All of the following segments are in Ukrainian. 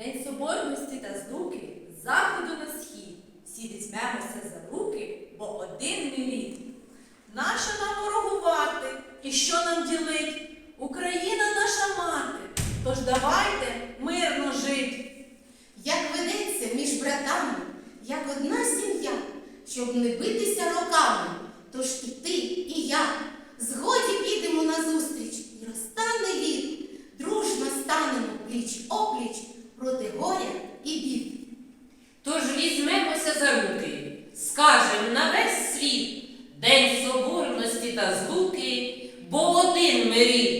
День соборності та злуки з заходу на схід. Всі візьмемося за руки, бо один ми рід. Нащо нам ворогувати? І що нам ділить? Україна наша мати. Тож давайте мирно жить. Як ведеться між братами, як одна сім'я, щоб не битися роками. Тож і ти, і я згоді підемо назустріч, і розтане лід, дружно станемо пліч опліч проти горя і бід. Тож візьмемося за руки, скажем на весь світ День соборності та злуки, бо один ми рід.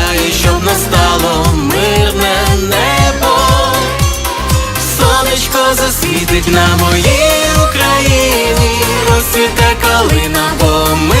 засвітить на моїй Україні, розцвіте калина, бо ми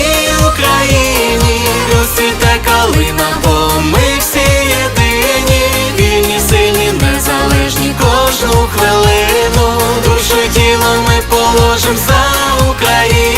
可以